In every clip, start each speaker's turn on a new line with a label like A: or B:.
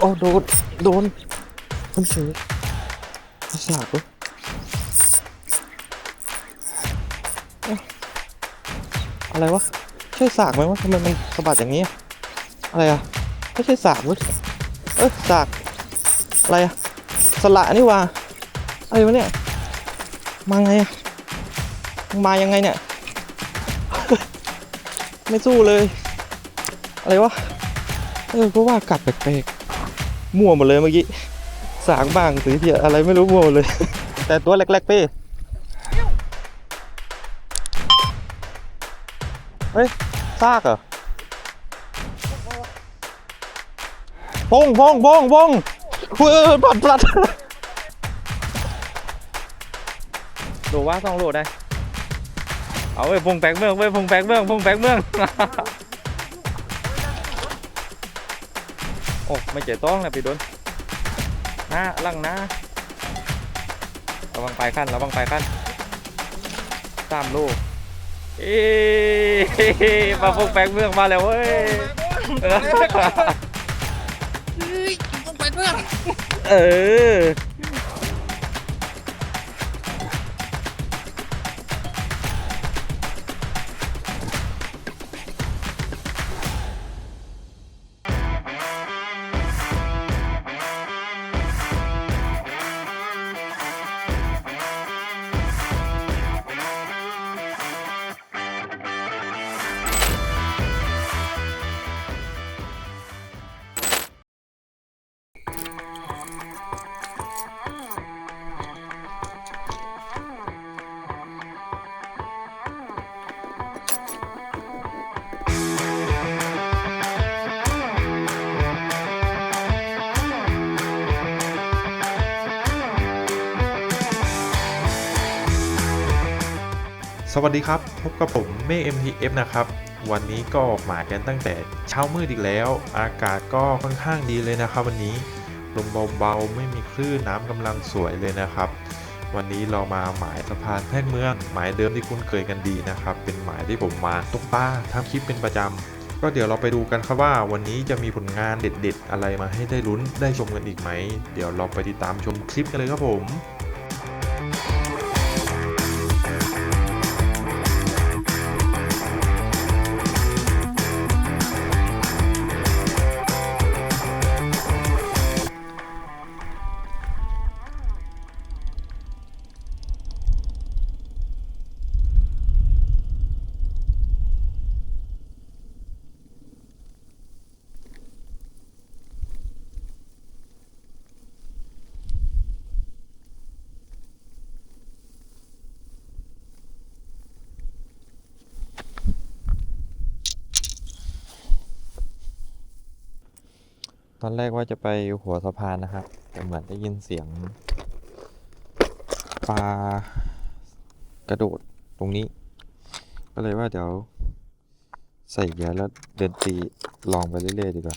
A: โอ้โดน โดนคนเฉยสาบเว้ยเอ๊ะอะไรวะ ใช่สากไหมวะทำไมมันสะบัดอย่างนี้ อะไรอะ ไม่ใช่สากเว้ยเออสาก อะไรอะ สละนี่ว่าอะไรวะเนี่ย มาไงอะมายังไงเนี่ย ไม่สู้เลย อะไรวะ เออก็ว่ากัดแปลกๆ มั่วหมดเลยเมื่อกี้สางบ้างสีเทียอะไรไม่รู้มั่วหมดเลย แต่ตัวเล็กๆเป้เฮ้ยซากเหรอพงพงพงพงเฮ้ยปัดปัดโหลว่าต้องโหลได้ เอาไว้ยพงแปกเมืองไว้ยพงแปกเมืองพงแปกเมือง ไม่เจ๋ต้องนะพี่ดนหน้าลังหน้าระวังปลายขั้นระวังปลายขั้นสามลูกเอ๊ะมาพวกแปลงเมืองมาแล้วเว้ยเออ
B: เฮ้ยต้องไปเพื่อ
A: สวัสดีครับ พบกับผมเมฆ MTF นะครับ วันนี้ก็ออกหมายกันตั้งแต่เช้ามืดอีกแล้ว อากาศก็ค่อนข้างดีเลยนะครับ วันนี้ลมเบาๆไม่มีคลื่นน้ำกำลังสวยเลยนะครับ วันนี้เรามาหมายสะพานแพ่งเมือง หมายเดิมที่คุ้นเคยกันดีนะครับ เป็นหมายที่ผมมาตกปลาทำคลิปเป็นประจำก็เดี๋ยวเราไปดูกันครับว่า วันนี้จะมีผลงานเด็ด ๆ อะไรมาให้ได้ลุ้นได้ชมกันอีกไหม เดี๋ยวเราไปติดตามชมคลิปกันเลยครับผม อนแรกว่าจะไปหัวสะพานนะครับ แต่เหมือนได้ยินเสียงปลากระโดดตรงนี้ ก็เลยว่าเดี๋ยวใส่เกียร์แล้วเดินตีลองไปเรื่อยๆดีกว่า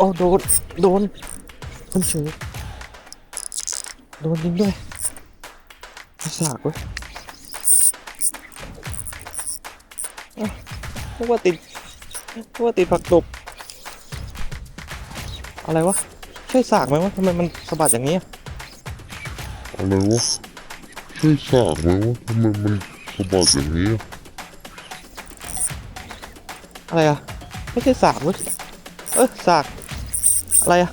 A: อ้โดน โดนคุณเฉยโดนจริงด้วยไม่สากเว้ยเอ้านึกว่าติดนึกว่าติดผักตบอะไรวะ ใช่สากไหมวะทำไมมันสะบัดอย่างนี้อะ
C: อะไรวะใช่สากไหมวะทำไมมันสะบัดอย่างนี้ อะ
A: อะไรอะไม่ใช่สากเว้ยเออสาก อะไรอะ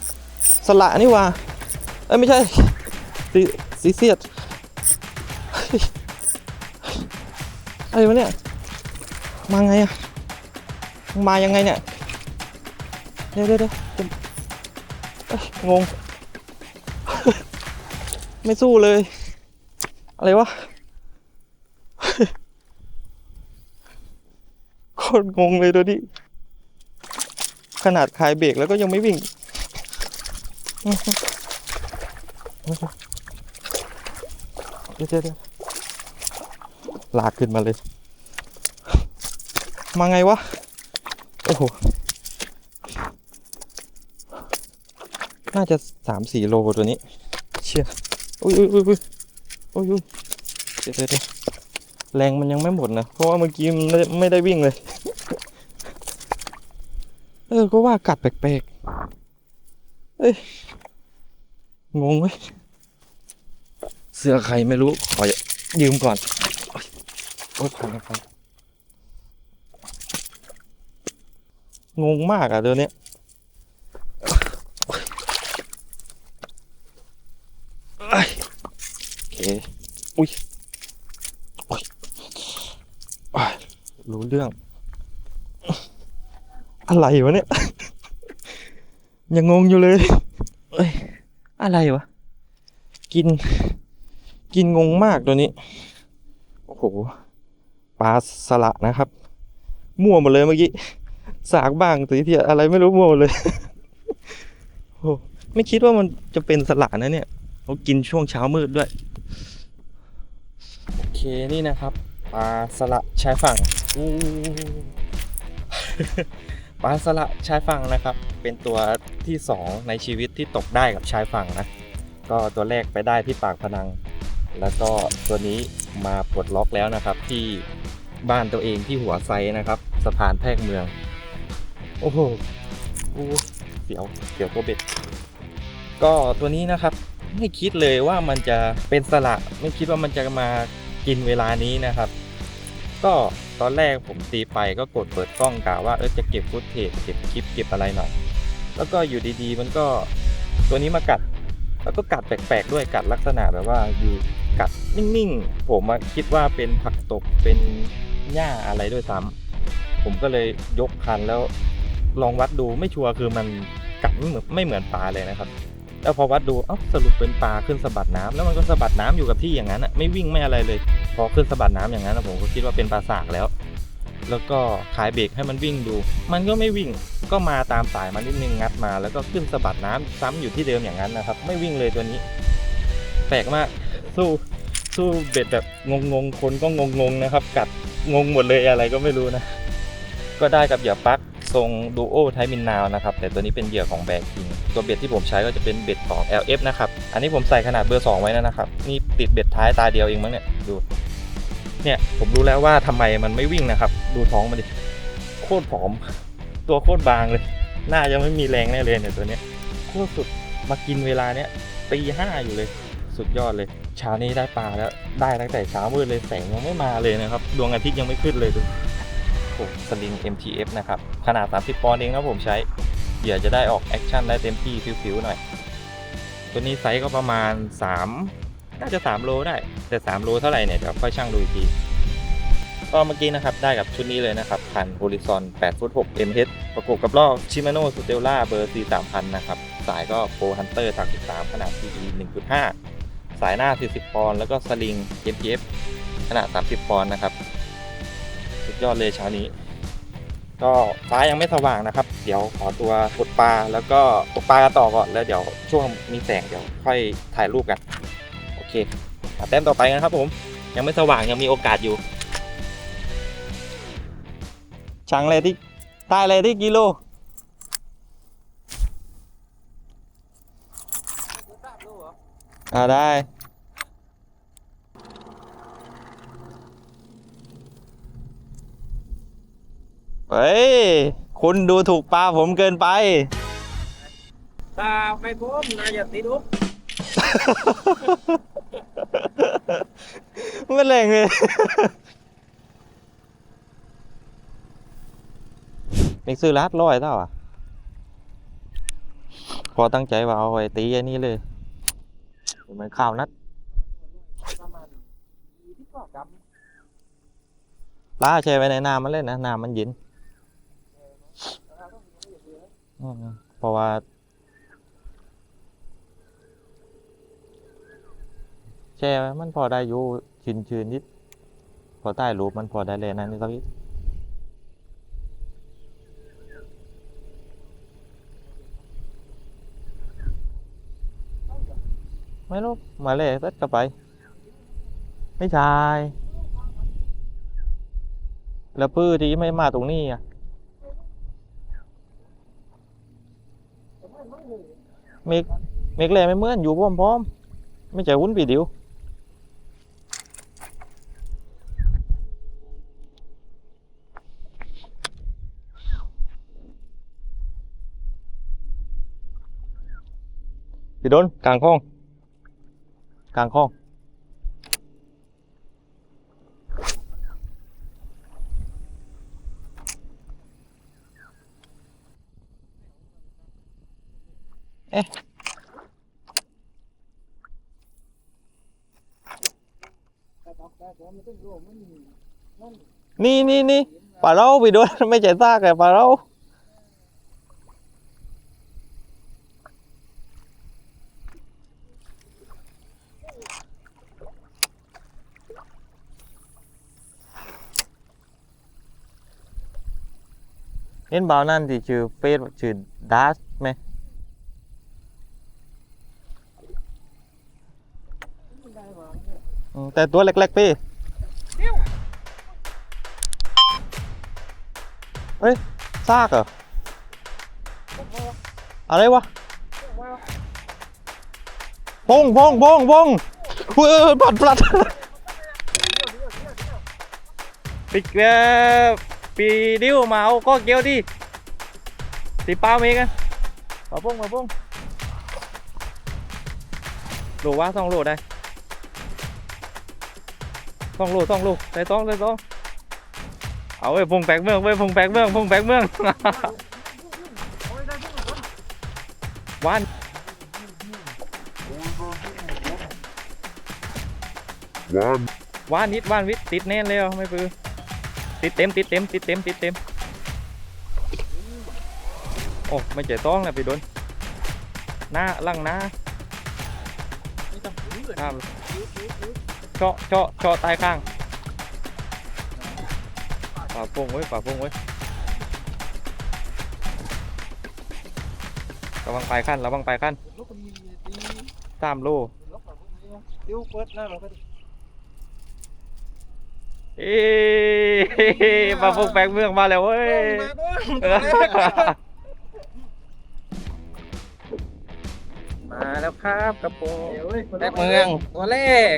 A: สละนี่ว่าเอ้ยไม่ใช่สีสีเสียดอะไรวะเนี่ยมาไงอะมายังไงเนี่ยเดี๋ยวเดี๋ยวเดี๋ยวจะเอ้ยงง ไม่สู้เลย อะไรวะโคตรงงเลยตัวนี้ขนาดคลายเบรกแล้วก็ยังไม่วิ่ง เดี๋ยวเดี๋ยวเดี๋ยวลากขึ้นมาเลย มาไงวะ โอ้โห น่าจะสามสี่โลตัวนี้ เชี่ยอุ้ยอุ้ยอุ้ยอุ้ยอุ้ยอุ้ยเดี๋ยวเดี๋ยวเดี๋ยวแรงมันยังไม่หมดนะ เพราะว่าเมื่อกี้มันไม่ได้ไม่ได้วิ่งเลย เออ ก็ว่ากัดแปลกๆ เอ้ย งงเว้ยเสื้อใครไม่รู้ ขอยืมก่อนโอ๊ยโอ้ยพังพังงงมากอะเดี๋ยวนี้เอ้ยโอเค อุ้ยโอ้ยรู้เรื่อง อะไรวะเนี่ย ยังงงอยู่เลย อะไรวะ กิน กินงงมากตัวนี้ โอ้โห ปลาสละนะครับ มั่วหมดเลยเมื่อกี้ สากบ้างสีเทียอะไรไม่รู้มั่วหมดเลยโอ้ไม่คิดว่ามันจะเป็นสละนะเนี่ยเขากินช่วงเช้ามืดด้วย โอเคนี่นะครับ ปลาสละชายฝั่งอ ปลาสละชายฝั่งนะครับ เป็นตัวที่สองในชีวิตที่ตกได้กับชายฝั่งนะ ก็ตัวแรกไปได้ที่ปากพนัง แล้วก็ตัวนี้มาปลดล็อกแล้วนะครับ ที่บ้านตัวเองที่หัวไซนะครับสะพานแพกเมือง โอ้โหอู้เสียวเสียวตัวเบ็ด ก็ตัวนี้นะครับไม่คิดเลยว่ามันจะเป็นสละ ไม่คิดว่ามันจะมากินเวลานี้นะครับ ก็ ตอนแรกผมตีไปก็กดเปิดกล้องกะว่าเออจะเก็บฟุตเทจเก็บคลิปเก็บอะไรหน่อย แล้วก็อยู่ดีๆ มันก็ตัวนี้มากัด แล้วก็กัดแปลกๆด้วยกัดลักษณะแบบว่าอยู่กัดนิ่งๆ ผมอะคิดว่าเป็นผักตบเป็นหญ้าอะไรด้วยซ้ำผมก็เลยยกคันแล้วลองวัดดูไม่ชัวร์คือมันกัดไม่เหมือนไม่เหมือนปลาเลยนะครับ แล้วพอวัดดูเอ้าสรุปเป็นปลาขึ้นสะบัดน้ำแล้วมันก็สะบัดน้ำอยู่กับที่อย่างนั้นอะไม่วิ่งไม่อะไรเลย พอขึ้นสะบัดน้ำอย่างนั้นอะผมก็คิดว่าเป็นปลาสากแล้ว แล้วก็ขายเบรกให้มันวิ่งดู มันก็ไม่วิ่งก็มาตามสายมันนิดนึงงัดมา แล้วก็ขึ้นสะบัดน้ำซ้ำอยู่ที่เดิมอย่างนั้นนะครับ ไม่วิ่งเลยตัวนี้แปลกมากสู้สู้เบ็ดแบบงงๆคนก็งงๆนะครับ กัดงงหมดเลยอะไรก็ไม่รู้นะ ก็ได้กับเหยื่อปักทรงดูโอไทมินนาวนะครับ แต่ตัวนี้เป็นเหยื่อของแบกคิง ตัวเบ็ดที่ผมใช้ก็จะเป็นเบ็ดของ LF นะครับ อันนี้ผมใส่ขนาดเบอร์ 2 ไว้นะครับ นี่ติดเบ็ดท้ายตาเดียวเองมั้งเนี่ย ดู เนี่ยผมรู้แล้วว่าทำไมมันไม่วิ่งนะครับ ดูท้องมันดิ โคตรผอม ตัวโคตรบางเลยหน้ายังไม่มีแรงแน่เลยเนี่ยตัวเนี้ย โคตรสุด มากินเวลาเนี้ยตีห้าอยู่เลย สุดยอดเลย เช้านี้ได้ปลาแล้ว ได้ตั้งแต่เช้ามืดเลยแสงยังไม่มาเลยนะครับ ดวงอาทิตย์ยังไม่ขึ้นเลยดูโอ้สลิง MTF นะครับ ขนาด 30 ปอนด์เองนะผมใช้ เดี๋ยวจะได้ออกแอคชั่นได้เต็มที่ฟิวๆหน่อย ตัวนี้ไซส์ก็ประมาณ 3 น่าจะ 3 โลได้ แต่ 3 โลเท่าไหร่เนี่ยเดี๋ยวค่อยช่างดูอีกที ก็เมื่อกี้นะครับ ได้กับชุดนี้เลยนะครับคัน Horizon 8ฟุต6 mH ประกบกับลอก Shimano Stella เบอร์ C 3000 นะครับ สายก็ Pro Hunter 33 ขนาด PE 1.5 สายหน้า 40 ปอนด์แล้วก็สลิง MTF ขนาด 30 ปอนด์นะครับ สุดยอดเลยเช้านี้ ก็ฟ้ายังไม่สว่างนะครับ เดี๋ยวขอตัวขุดปลาแล้วก็ตกปลากันต่อก่อนแล้วเดี๋ยวช่วงมีแสงเดี๋ยวค่อยถ่ายรูปกัน โอเคแต้มต่อไปกันครับผม ยังไม่สว่างยังมีโอกาสอยู่ช่างเลยที่ตายเลยที่กิโลอ่าได้ ฮ้ย คุณดูถูกปลาผมเกินไป
B: ตาไม่พ้มนายอย่าติดอุบ
A: ไม่แรงเลยมิกซื้อลัดร้อยเท่าอะ พอตั้งใจว่าเอาไว้ตีอันนี้เลยเหมือนข้าวนัดปลาแช่ไว้ในน้ำมันเล่นนะ น้ำมันเย็นอืม เพราะว่า แช่มันพอได้อยู่ชื้นชื้นนิด พอใต้รูปมันพอได้เลยนะนี่สักนิดไม่รู้มาเลยตัดกลับไป ไม่ใช่แล้วปื้อที่ไม่มาตรงนี้อะ เมกเมกแลยไม่เหมือนอยู่พร้อมๆไม่ใช่วุ้นปีเดียวพี่โดนกลางคลองกลางคลอง อ๊ะนี่นี่นี่ปลาเราพี่โดนไม่ใช่ซากแต่ปลาเราเห็นบ่าวนั่นที่ชื่อเฟซชื่อดัสไหมอืม แต่ตัวเล็กๆพี่เฮ้ยซากเหรออะไรวะพงพงพงพงเฮ้ยปัดปลัดปิกเอ่อปีดิ้วมาเอาก็เกี่ยวดิตีเป้ามีกันมาพุ่งมาพุ่งโหลว่าสองโหลได้ สองโหลสองโหลได้สองได้สองเอาไว้ยพุ่งแปลกเมืองไว้ยพุ่งแปลกเมืองพุ่งแปลกเมืองวาน
C: วัน
A: วานนิดวานวิทย์ติดแน่นเลยอะไม่ปือติดเต็มติดเต็มติดเต็มติดเต็มโอ้ไม่เจ๋ต้องนะพี่โดนหน้าลังหน้า
B: ไม่ต้องถือเลย
A: ข้าม เจาะเจาะเจาะใตายข้างป่าพงไว้ป่าพงไว้ระวังปลายขั้นระวังปลายขั้น
B: ลูกมันมีตี
A: สามโล
B: ล็อกแบบนี้ดิ้วเปิดหน้าเราก็
A: เอ้ยป่าพงแปลงเมืองมาแล้วเว้ย
B: มาด้วยมาแล้วครับกระโปรงแรกเมืองตัวแรก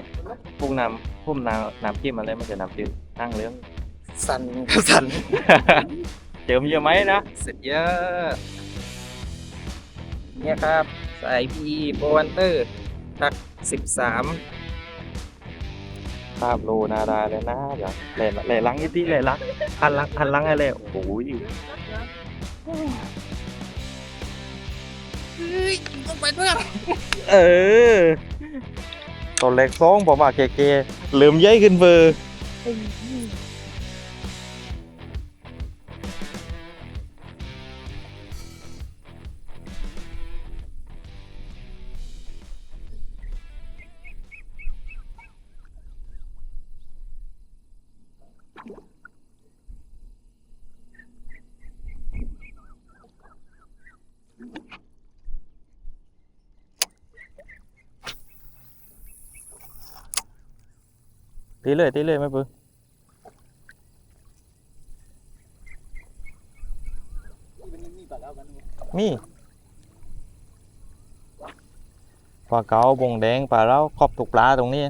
A: ปรุงน้ำพุ่มน้ำน้ำจิ้มอะไรมันจะน้ำจืดตั้งเรื่อง
B: สันครับสัน
A: เจิมเยอะไหมนะ
B: เสร็จเยอะเนี่ยครับสายพีโบวันเตอร์ทักสิบสาม
A: สามโลนาดาเลยนะเดี๋ยวแหล่แหล่ลังอีกทีแหล่ลังหันลังหันลังอะไรโอ้โหย
B: เฮ้ยต้องไปเพื่อน
A: เออตัวเล็กสองผมว่าเก๋ๆเหลือมใหญ่ขึ้นเบอร์ ตีเลยตีเลยไม่ปือมีปลาเก๋าบงแดงปลาเล้าครอบถูกปลาตรงนี้
B: น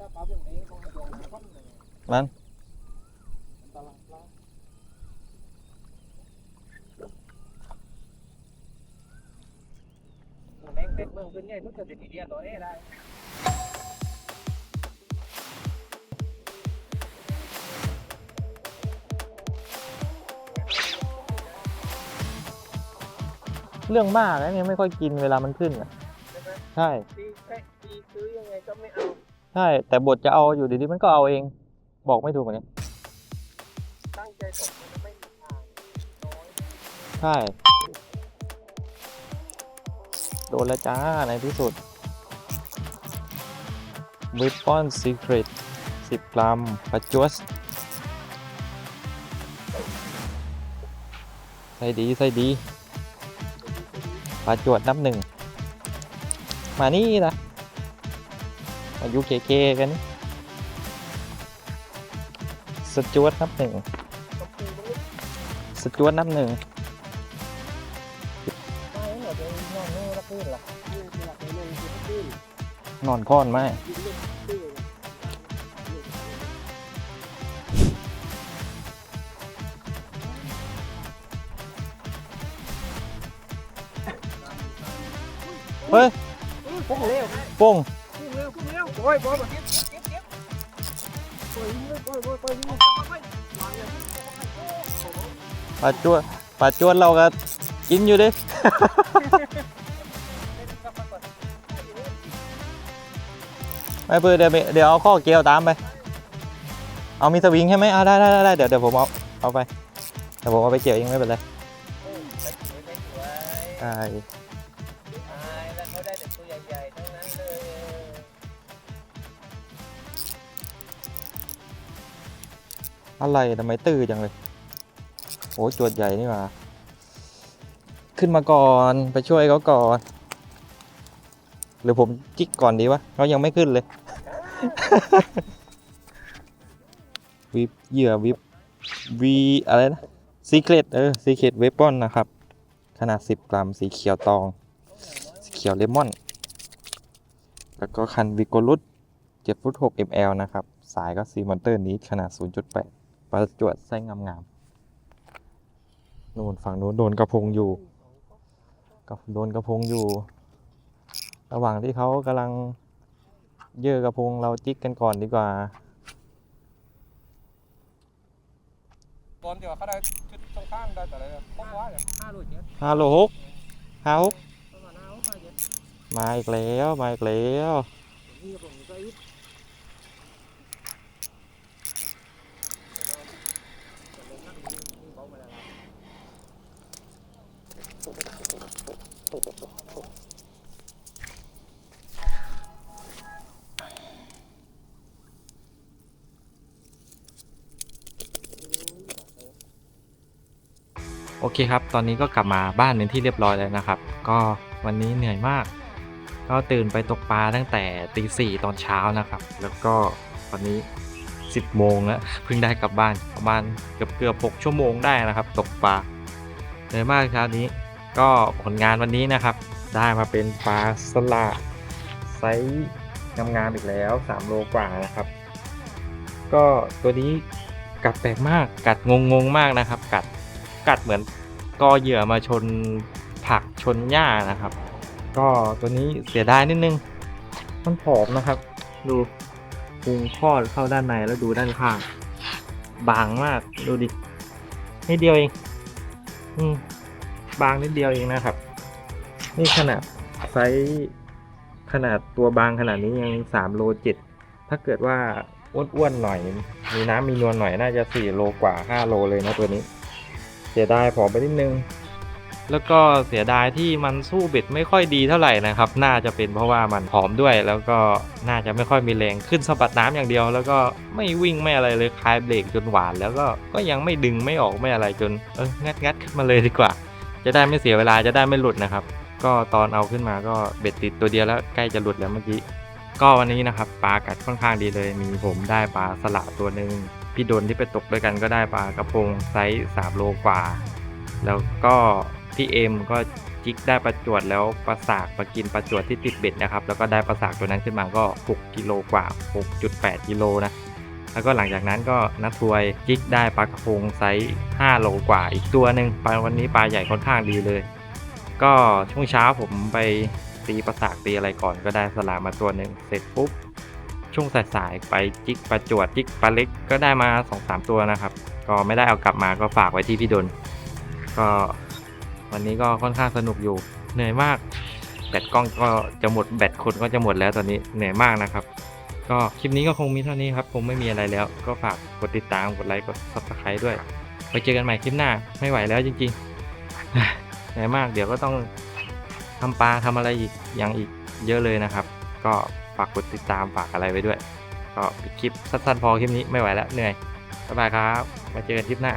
B: ตาปลาพวกนี้เขาอยู่ในข้อมเลย
A: มัน
B: ตลาดปลาตัวแดงเต็มเมืองขึ้นใหญ่ทุกจะติดเดียตัวนี้ได้
A: เรื่องมากนะเนี่ยไม่ค่อยกินเวลามันขึ้นอะใช่
B: ตีแค่ตีซื้อยังไงก็ไม่เอา
A: ใช่ แต่บทจะเอาอยู่ดีๆมันก็เอาเอง บอกไม่ถูกเหมือนกัน
B: ตั้งใจตกมันจะไม่มีทางน้อย
A: ใช่ โดนแล้วจ้าในที่สุด Weapon Secret 10 กรัมปัจจวสใส่ดีใส่ดี ปลาจวดนับหนึ่ง มานี่นะ มายุเคเคกันนี่สจวตนับหนึ่ง
B: ตะปูมันไม่
A: สจวตนับหนึ่ง
B: ไม่เหรอจะนอนนู่นแล้วขึ้นล่ะนี่คือหลักในเรื่องคือขึ้น
A: นอนค้อนไหม โอ้
B: ยบอลเก็บเก็บเก็บปล่อยยิงเลยปล่อยปล่อยปล่อยยิงปลางนี้
A: ปลาจวดปลาจวดเราก็กินอยู่ดิไม่เพื่อเดี๋ยวเดี๋ยวเอาข้อเกลียวตามไป เอามีสวิงใช่ไหมอ่าได้ได้ได้ได้เดี๋ยวเดี๋ยวผมเอาเอาไปเดี๋ยวผมเอาไปเกี่ยวเองไม่เป็นไรใช่ อะไรทำไมตื้อจังเลยโอ้จวดใหญ่นี่หว่าขึ้นมาก่อนไปช่วยเขาก่อน หรือผมจิกก่อนดีวะเขายังไม่ขึ้นเลย วิบเหยื่อวิบวีอะไรนะซีเครตเออซีเครตเวปอนนะครับ ขนาด 10 กรัมสีเขียวตอง สีเขียวเลมอน แล้วก็คันวิโกลุต7ฟุต6 ml นะครับ สายก็ซีมอนเตอร์นี้ขนาด 0.8 ประจวดไส้งามๆนู่นฝั่งนู้นโดนกระพงอยู่กับโดนกระพงอยู่ ระหว่างที่เขากำลังเยื่อกระพงเราจิกกันก่อนดีกว่า
B: บอลเดี๋ยวเขาได้ชุดตรงข้ามได้แต่อะไรพบว่าอย่างห้าลูกเจ็ด
A: ฮัลโหลฮกฮาฮก
B: ประมาณห้าลูกห้าเจ็ด
A: มาอีกแล้ว มาอีกแล้ว
B: นี่ผมก็อีก
A: โอเคครับ ตอนนี้ก็กลับมาบ้านเป็นที่เรียบร้อยแล้วนะครับ ก็วันนี้เหนื่อยมาก ก็ตื่นไปตกปลาตั้งแต่ตีสี่ตอนเช้านะครับ แล้วก็วันนี้ 10โมงแล้วเพิ่งได้กลับบ้านประมาณเกือบเกือบ6ชั่วโมงได้นะครับ ตกปลาเหนื่อยมากเช้านี้ ก็ผลงานวันนี้นะครับ ได้มาเป็นปลาสละไซส์งามๆอีกแล้ว 3 โลกว่านะครับ ก็ตัวนี้กัดแปลกมากกัดงงๆมากนะครับ กัดกัดเหมือนกอเหยื่อมาชนผักชนหญ้านะครับ ก็ตัวนี้เสียดายนิดนึง มันผอมนะครับ ดูพุงคลอดเข้าด้านในแล้วดูด้านข้าง บางมากดูดินิดเดียวเอง อืม บางนิดเดียวเองนะครับ นี่ขนาดไซส์ขนาดตัวบางขนาดนี้ยัง3โล7ถ้าเกิดว่าอ้วนๆหน่อย มีน้ำมีนวลหน่อยน่าจะ4โลกว่า5โลเลยนะตัวนี้ เสียดายผอมไปนิดนึง แล้วก็เสียดายที่มันสู้เบ็ดไม่ค่อยดีเท่าไหร่นะครับ น่าจะเป็นเพราะว่ามันผอมด้วย แล้วก็น่าจะไม่ค่อยมีแรงขึ้นสะบัดน้ำอย่างเดียว แล้วก็ไม่วิ่งไม่อะไรเลยคลายเบรกจนหวาน แล้วก็ก็ยังไม่ดึงไม่ออกไม่อะไรจนเอองัดงัดขึ้นมาเลยดีกว่า จะได้ไม่เสียเวลาจะได้ไม่หลุดนะครับ ก็ตอนเอาขึ้นมาก็เบ็ดติดตัวเดียวแล้วใกล้จะหลุดแล้วเมื่อกี้ ก็วันนี้นะครับปลากัดค่อนข้างดีเลย มีผมได้ปลาสละตัวหนึ่งพี่ดนที่ไปตกด้วยกันก็ได้ปลากระพงไซส์3โลกว่า แล้วก็พี่เอ็มก็จิกได้ประจวดแล้วปลาสากมากินประจวดที่ติดเบ็ดนะครับ แล้วก็ได้ปลาสากตัวนั้นขึ้นมาก็ 6กิโลกว่า 6.8กิโลนะ แล้วก็หลังจากนั้นก็นัทวยจิกได้ปลากระพงไซส์5โลกว่าอีกตัวหนึ่งปลาวันนี้ปลาใหญ่ค่อนข้างดีเลย ก็ช่วงเช้าผมไปตีปลาสากตีอะไรก่อนก็ได้สลามมาตัวหนึ่งเสร็จปุ๊บช่วงสายๆไปจิกปลาจวดจิกปลาเล็กก็ได้มา 2-3 ตัวนะครับ ก็ไม่ได้เอากลับมาก็ฝากไว้ที่พี่ดน ก็วันนี้ก็ค่อนข้างสนุกอยู่เหนื่อยมาก แบตกล้องก็จะหมดแบตคนก็จะหมดแล้วตอนนี้เหนื่อยมากนะครับ ก็คลิปนี้ก็คงมีเท่านี้ครับ คงไม่มีอะไรแล้ว ก็ฝากกดติดตามกดไลค์กด subscribe ด้วยไปเจอกันใหม่คลิปหน้าไม่ไหวแล้วจริงๆเหนื่อยมากเดี๋ยวก็ต้องทำปลาทำอะไรอีกอย่างอีกเยอะเลยนะครับ ก็ฝากกดติดตามฝากอะไรไว้ด้วย ก็ปิดคลิปสั้นๆพอคลิปนี้ไม่ไหวแล้วเหนื่อยบ๊ายบายครับมาเจอกันคลิปหน้า